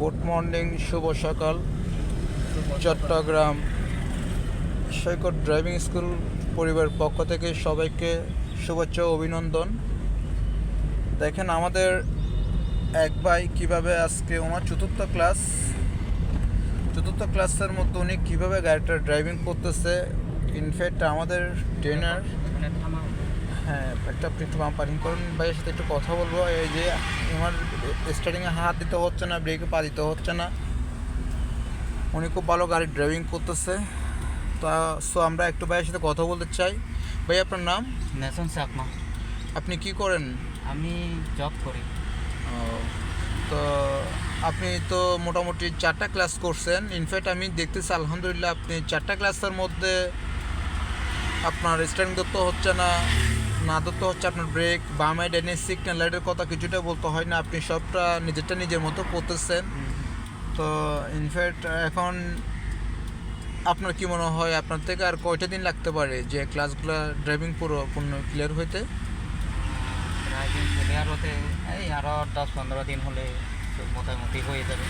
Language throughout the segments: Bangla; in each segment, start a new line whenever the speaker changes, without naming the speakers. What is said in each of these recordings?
গুড মর্নিং, শুভ সকাল। চট্টগ্রাম সৈকত ড্রাইভিং স্কুল পরিবার পক্ষ থেকে সবাইকে শুভেচ্ছা অভিনন্দন। দেখেন আমাদের এক ভাই কীভাবে আজকে ওনার চতুর্থ ক্লাস। চতুর্থ ক্লাসের মধ্যে উনি কীভাবে গাড়িটা ড্রাইভিং করতেছে। ইনফ্যাক্ট আমাদের ট্রেনার হ্যাঁ একটা আপনি একটু বাম পার্কিং করুন। ভাইয়ের সাথে একটু কথা বলব। এই যে আমার স্টার্টিংয়ে হাত দিতে হচ্ছে না ব্রেকে পা দিতে হচ্ছে না। উনি খুব ভালো গাড়ি ড্রাইভিং করতেছে। তা সো আমরা একটু ভাইয়ের সাথে কথা বলতে চাই। ভাই আপনার নাম?
নেশন চাকমা
আপনি কি করেন?
আমি জব করি।
তো আপনি তো মোটামুটি চারটা ক্লাস করছেন। ইনফ্যাক্ট আমি দেখতেছি আলহামদুলিল্লাহ আপনি চারটা ক্লাসের মধ্যে আপনার স্টার্টিং ধরতে হচ্ছে না। না ধরতে হচ্ছে আপনার ব্রেক বামে ডেনে সিগন্যাল লাইটের কথা কিছুটা বলতে হয় না আপনি সবটা নিজেরটা নিজের মতো করতেছেন। তো ইনফ্যাক্ট এখন আপনার কি মনে হয় আপনার থেকে আর কয়টা দিন লাগতে পারে যে ক্লাসগুলো ড্রাইভিং পুরো পূর্ণ ক্লিয়ার হইতে?
ড্রাইভিং ক্লিয়ার হতে এই আরও দশ পনেরো দিন হলে মোটামুটি হয়ে যাবে।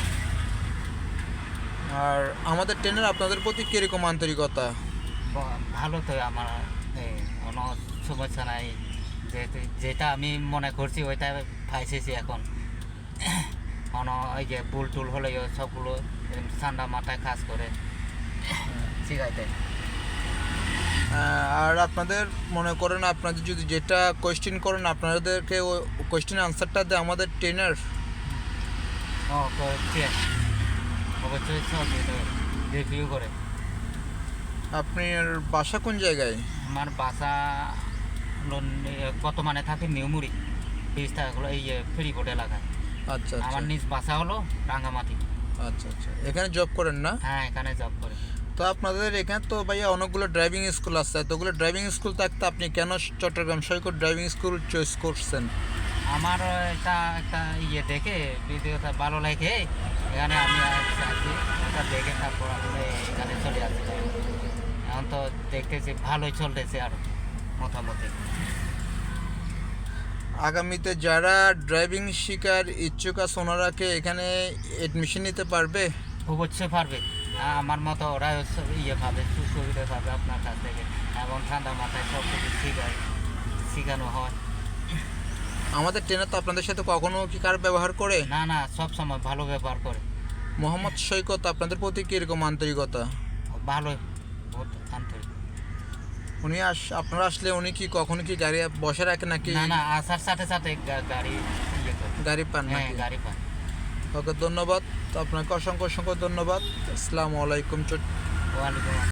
আর আমাদের ট্রেনের আপনাদের প্রতি কীরকম আন্তরিকতা?
ভালো তো আমার কোনো সমস্যা নাই। যেটা আমি মনে করছি ওইটা পাইছেছি এখন। কোনো এই যে পুল টুল হলে সবগুলো ঠান্ডা মাথায় কাজ করে। ঠিক
আছে। আর আপনাদের মনে করেন আপনাদের যদি যেটা কোয়েশ্চেন করেন আপনাদেরকে কোয়েশ্চেন আনসারটা দেয় আমাদের ট্রেনার
ও ক- ঠিক আছে। অবশ্যই সব রিভিউ করে।
আপনার বাসা কোন জায়গায়?
আমার বাসা হলো নে- বর্তমানে থাকে নিউমুরি বিস্তারগুলো এই যে ফেরিবোর্ড এলাকায়।
আচ্ছা আচ্ছা।
আমার নিজ বাসা হলো রাঙ্গামাটি।
আচ্ছা আচ্ছা। এখানে জব করেন না?
হ্যাঁ এখানে জব করে।
তো আপনাদের এখানে তো ভাইয়া অনেকগুলো ড্রাইভিং স্কুল আছে। তো ওগুলো ড্রাইভিং স্কুল থাকতে আপনি কেন Chittagong Saikat driving school choice করছেন?
আমার এটা একটা ইয়ে দেখে ভিডিওটা ভালো লাগে। এখানে আমি দেখে তারপর আসছি এখন তো দেখতেছি ভালোই চলতেছে আর মোটামুটি।
আগামীতে যারা ড্রাইভিং শিকার ইচ্ছুক আছে ওনারাকে এখানে এডমিশন নিতে পারবে?
অবশ্যই পারবে। আমার মতো ওরা ইয়ে পাবে সুবিধা পাবে আপনার কাছ থেকে। এবং ঠান্ডা মাথায় সব কিছু শিখায় শেখানো হয়।
আমাদের ট্রেনার তো আপনাদের সাথে কখনো কি কার ব্যবহার করে?
না না সব সময় ভালো ব্যবহার করে।
মোহাম্মদ সৈকত আপনাদের প্রতি কীরকম আন্তরিকতা?
ভালো বহুত আন্তরিক
উনি আস আপনারা আসলে উনি কি কখনো কি গাড়ি বসে রাখে নাকি?
না না আসার সাথে সাথে গাড়ি ইয়ে
গাড়ি পান
হ্যাঁ গাড়ি পান।
ওকে ধন্যবাদ। আপনাকে অসংখ্য অসংখ্য ধন্যবাদ। আসসালামু আলাইকুম
ওয়ালাইকুম।